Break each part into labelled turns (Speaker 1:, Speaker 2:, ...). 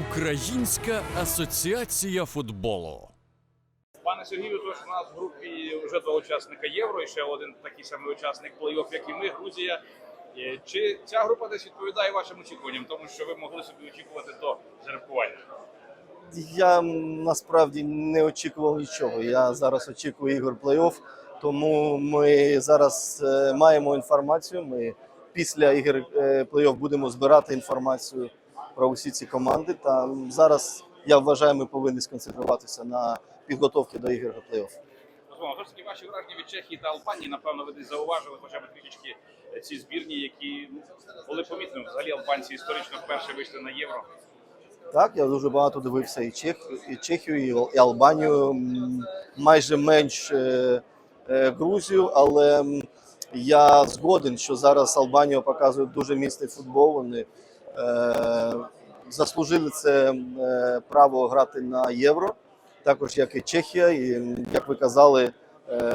Speaker 1: Українська асоціація футболу.
Speaker 2: Пане Сергію, тож у нас в групі вже два учасника євро і ще один такий самий учасник плей-офф, як і ми, Грузія. Е, Чи ця група десь відповідає вашим очікуванням, тому що ви могли собі очікувати до жеребкування?
Speaker 3: Я насправді не очікував нічого. Я зараз очікую ігор плей-офф, тому ми зараз е, маємо інформацію. Ми після ігор е, плей-офф будемо збирати інформацію про усі ці команди. Та зараз я вважаю, ми повинні сконцентруватися на підготовці до ігор плей-офф.
Speaker 2: Ваші враження від Чехії та Албанії, напевно, ви десь зауважили хоча б трішечки е, ці збірні, які були помітними. Взагалі албанці історично вперше вийшли на євро.
Speaker 3: Так, я дуже багато дивився і, Чех, і Чехію, і Албанію, майже менш е, е, Грузію, але я згоден, що зараз Албанія показує дуже міцний футбол. Вони заслужили це е, право грати на євро, також як і Чехія, і як ви казали, е,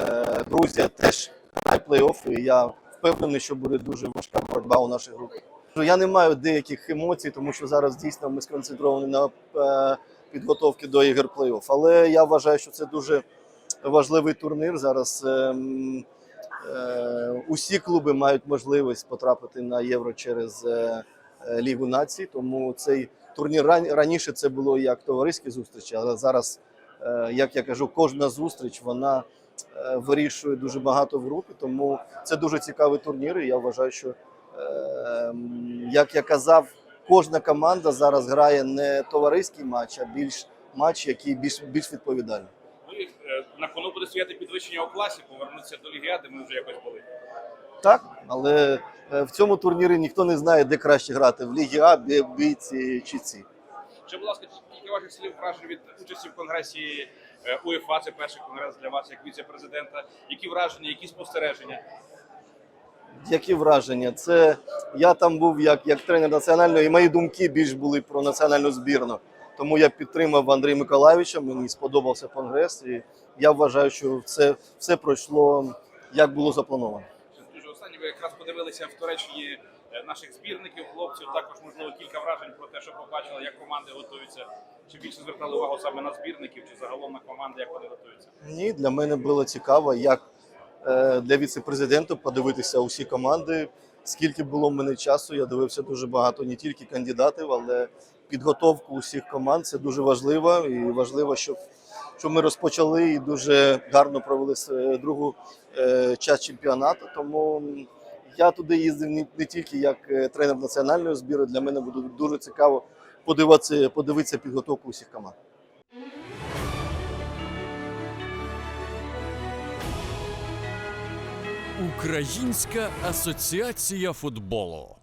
Speaker 3: Грузія теж грає плей-офф, і я впевнений, що буде дуже важка боротьба у нашій групі. Я не маю деяких емоцій, тому що зараз дійсно ми сконцентровані на е, підготовці до ігор плей-офф. Але я вважаю, що це дуже важливий турнір. Зараз ем, е, усі клуби мають можливість потрапити на євро через е, е, Лігу націй. Тому цей турнір ран- раніше це було як товариські зустрічі, але зараз, е, як я кажу, кожна зустріч вона е, вирішує дуже багато в групі. Тому це дуже цікавий турнір. І я вважаю, що як я казав, кожна команда зараз грає не товариський матч, а більш матч, який більш більш відповідальний.
Speaker 2: Ну е, на кону буде стояти підвищення у класі, повернутися до де ми вже якось були.
Speaker 3: Так, але е, в цьому турнірі ніхто не знає, де краще грати в Лігі А, бійці чи ці.
Speaker 2: Ще, будь ласка, кілька ваших слів вражень від участі в конгресі е, УЄФА, це перший конгрес для вас як віце-президента. Які враження, які спостереження?
Speaker 3: Які враження? Це я там був як, як тренер національної, і мої думки більш були про національну збірну. Тому я підтримав Андрія Миколаївича, мені сподобався конгрес, і я вважаю, що це все пройшло як було заплановано.
Speaker 2: Якраз подивилися в Туреччині е, наших збірників, хлопців. Також можливо кілька вражень про те, що побачили, як команди готуються. Чи більше звертали увагу саме на збірників, чи загалом на команди, як вони готуються?
Speaker 3: Ні, для мене було цікаво, як е, для віце-президента подивитися усі команди. Скільки було в мене часу, я дивився дуже багато не тільки кандидатів, але підготовку усіх команд це дуже важливо. І важливо, щоб, щоб ми розпочали і дуже гарно провели другу е, час чемпіонату. Тому я туди їздив не, тільки як е, тренер національної збіру. Для мене буде дуже цікаво подивитися, подивитися підготовку усіх команд.
Speaker 1: Українська асоціація футболу.